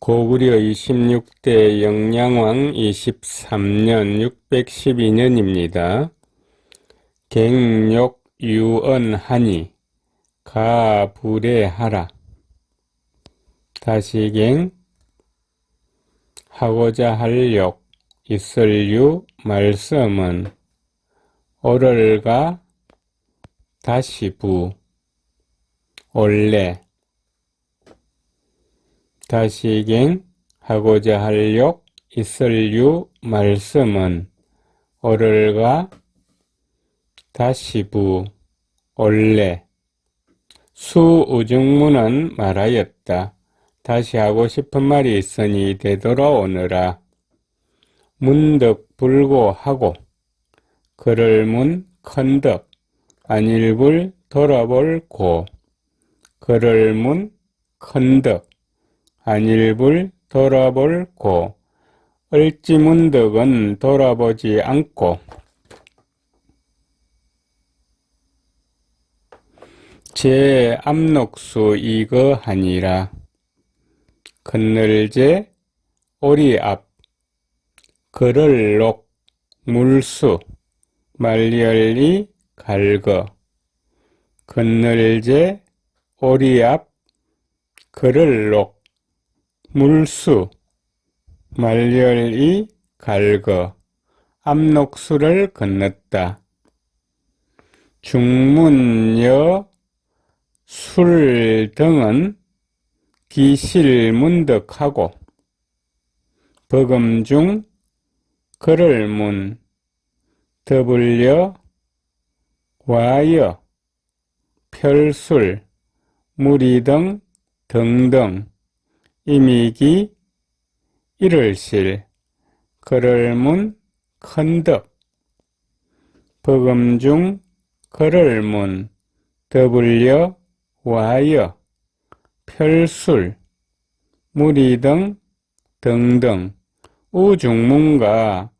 고구려 26대 영양왕 23년 612년입니다. 갱욕 유언하니 가불해하라. 다시 갱 하고자 할 욕 있을 유 말씀은 오를가 다시 부 원래 다시갱 하고자 할욕 있을 유 말씀은 오를가 다시 부 원래 수우중문은 말하였다. 다시 하고 싶은 말이 있으니 되돌아오느라 문득 불고하고 그를 문 컨덕 안일불 돌아볼 고 그를 문 컨덕 안일불 돌아볼 고 을지문덕은 돌아보지 않고 제 압록수 이거 하니라. 건널제 오리 앞 그를록 물수 말리얼리 갈거. 건널제 오리 앞 그를록 물수 말리얼이 갈거 압록수를 건넜다. 중문여 술 등은 기실문덕하고 버금중 그를 문 더불려 와여 별술 무리 등 등등 이미기 이를실 그를 문 컨덕 버금중 그를 문 더불려 와여 별술 무리등 등등 우중문과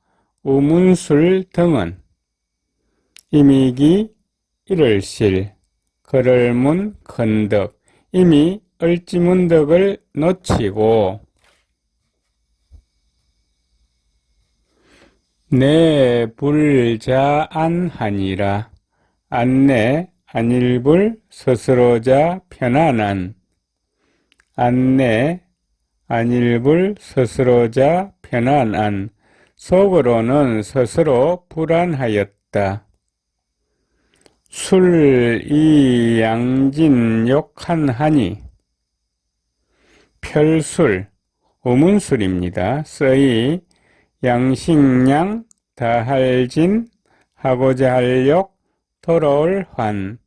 우문술 등은 이미기 이를실 그를문 컨덕 이미 을지문덕을 놓치고 내 불자안하니라. 안내 안일불 스스로자 편안한. 안내 안일불 스스로자 편안한. 속으로는 스스로 불안하였다. 술이 양진 욕한 하니 별술 우문술입니다. 써이 양식량 다할진 하고자 할욕 돌아올 환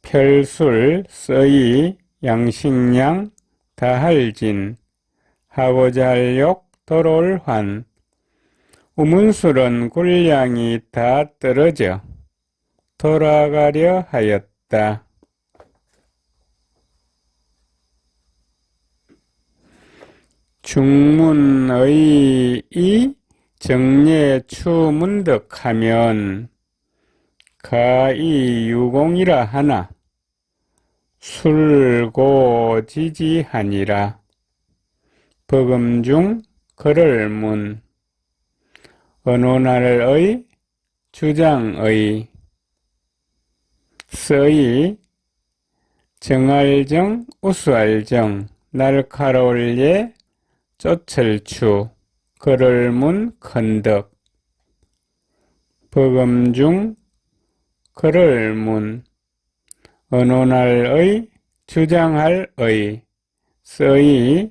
별술 써이 양식량 다할진 하고자 할욕 돌아올 환 우문술은 군량이 다 떨어져 돌아가려 하였다. 중문의 이 정례 추문덕하면 가이 유공이라 하나 술고지지하니라. 버금중 그를 문 어느 날의 주장의 서이 정알정 우수알정 날카로울 예 쫓을추. 그를 문 컨덕. 버금중 그를 문. 어느 날의 주장할 의. 서이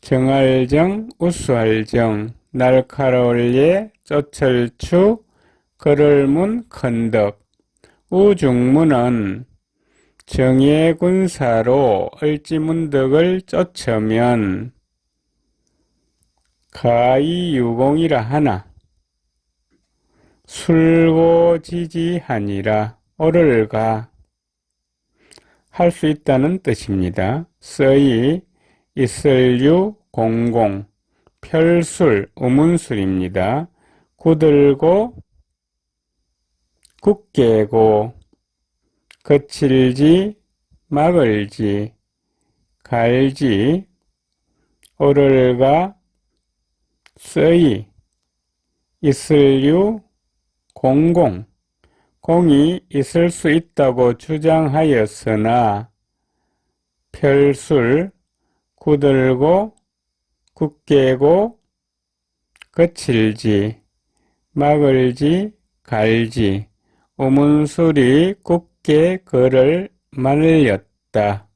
정알정 우수알정 날카로울 예 쫓을추. 그를 문 컨덕. 우중문은 정예군사로 을지문덕을 쫓으면 가이유공이라 하나. 술고지지하니라 오를 가. 할 수 있다는 뜻입니다. 써이 있을유 공공. 별술 우문술입니다. 구들고 굳게고. 거칠지 막을지. 갈지. 오를가 쓰이 있을유 공공 공이 있을 수 있다고 주장하였으나 별술 구들고 굳게고 거칠지 막을지 갈지 우문술이 굳게 그를 말렸다.